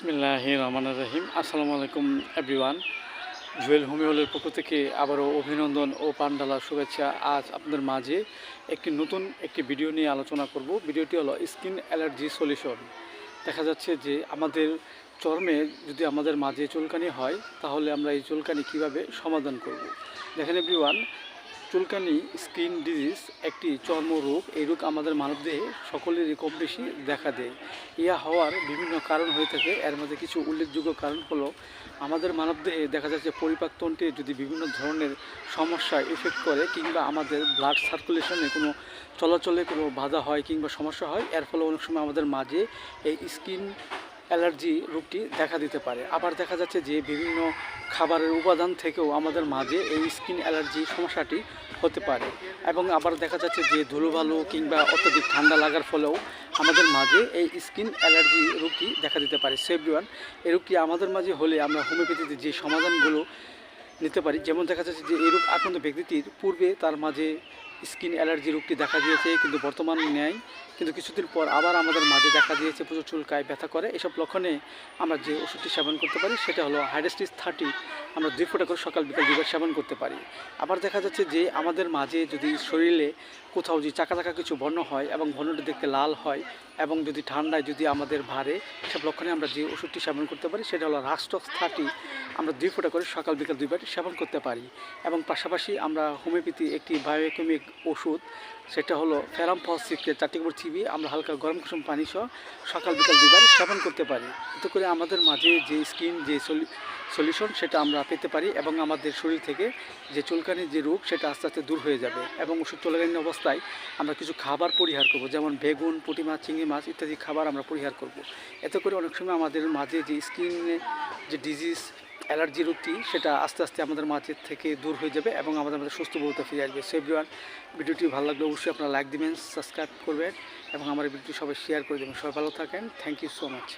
বিসমিল্লাহ রহমান রহিম আসসালামু আলাইকুম, এভরিওয়ান। জুয়েল হোমিওলের পক্ষ থেকে আবারও অভিনন্দন ও পান্ডালা শুভেচ্ছা। আজ আপনাদের মাঝে একটি নতুন একটি ভিডিও নিয়ে আলোচনা করব। ভিডিওটি হলো স্কিন অ্যালার্জি সলিউশন। দেখা যাচ্ছে যে আমাদের চর্মে যদি আমাদের মাঝে চুলকানি হয়, তাহলে আমরা এই চুলকানি কীভাবে সমাধান করব? দেখেন, এভরিওয়ান চুলকানি, স্কিন ডিজিজ একটি চর্মরোগ, এই রোগ আমাদের মানবদেহে সকলেরই কম বেশি দেখা দেয়। ইয়া হওয়ার বিভিন্ন কারণ হয়ে থাকে। এর মধ্যে কিছু উল্লেখযোগ্য কারণ হলো, আমাদের মানবদেহে দেখা যাচ্ছে পরিপাকতন্ত্রে যদি বিভিন্ন ধরনের সমস্যা এফেক্ট করে কিংবা আমাদের ব্লাড সার্কুলেশনে কোনো চলাচলে কোনো বাধা হয় কিংবা সমস্যা হয়, এর ফলে অনেক সময় আমাদের মাঝে এই স্কিন অ্যালার্জি রোগটি দেখা দিতে পারে। আবার দেখা যাচ্ছে যে বিভিন্ন খাবারের উপাদান থেকেও আমাদের মাঝে এই স্কিন অ্যালার্জি সমস্যাটি হতে পারে। এবং আবার দেখা যাচ্ছে যে ধুলোবালু কিংবা অত্যধিক ঠান্ডা লাগার ফলেও আমাদের মাঝে এই স্কিন অ্যালার্জি রোগটি দেখা দিতে পারে। সেভরিওয়ান এই রোগটি আমাদের মাঝে হলে আমরা হোমিওপ্যাথিতে যে সমাধানগুলো নিতে পারি, যেমন দেখা যাচ্ছে যে এই রোগ আক্রান্ত ব্যক্তিটির পূর্বে তার মাঝে স্কিন অ্যালার্জি রোগটি দেখা দিয়েছে, কিন্তু বর্তমান নেয় কিন্তু কিছুদিন পর আবার আমাদের মাঝে দেখা দিয়েছে, প্রচুর চুলকায় ব্যথা করে। এসব লক্ষণে আমরা যে ওষুধটি সেবন করতে পারি, সেটা হলো হাইড্রাস্টিস থার্টি। আমরা দুই ফোঁটা করে সকাল বিকাল দুবার সেবন করতে পারি। আবার দেখা যাচ্ছে যে আমাদের মাঝে যদি শরীরে কোথাও যদি চাকা চাকা কিছু বর্ণ হয় এবং বর্ণটি দেখতে লাল হয় এবং যদি ঠান্ডায় যদি আমাদের ভারে সব লক্ষণে আমরা যে ওষুধটি সেবন করতে পারি, সেটা হলো রাস্টক্স থার্টি। আমরা দুই ফোঁটা করে সকাল বিকাল দুইবার সেবন করতে পারি। এবং পাশাপাশি আমরা হোমিওপ্যাথি একটি বায়োকেমিক ওষুধ, সেটা হলো ফেরামফস সিক্রেট, চারটি করে চিবি আমরা হালকা গরম কুসুম পানি সহ সকাল বিকাল দুবার সেবন করতে পারি। এতে করে আমাদের মাঝে যে স্কিন, যে সলিউশন, সেটা আমরা পেতে পারি এবং আমাদের শরীর থেকে যে চুলকানির যে রোগ, সেটা আস্তে আস্তে দূর হয়ে যাবে এবং ওষুধ চলাকালীন অবস্থায় আমরা কিছু খাবার পরিহার করব, যেমন বেগুন, পুঁটি মাছ, চিংড়ি মাছ ইত্যাদি খাবার আমরা পরিহার করব। এতে করে অনেক সময় আমাদের মাঝে যে স্কিনে যে ডিজিজ অ্যালার্জি রোগটি সেটা আস্তে আস্তে আমাদের মাঝে থেকে দূর হয়ে যাবে এবং আমাদের মধ্যে সুস্থ বলতে ফিরে আসবে। সো এভরিওয়ান ভিডিওটি ভালো লাগলে অবশ্যই আপনারা লাইক দেবেন সাবস্ক্রাইব করবেন এবং আমার ভিডিওটি সবাই শেয়ার করে দেবেন। সবাই ভালো থাকেন। Thank you so much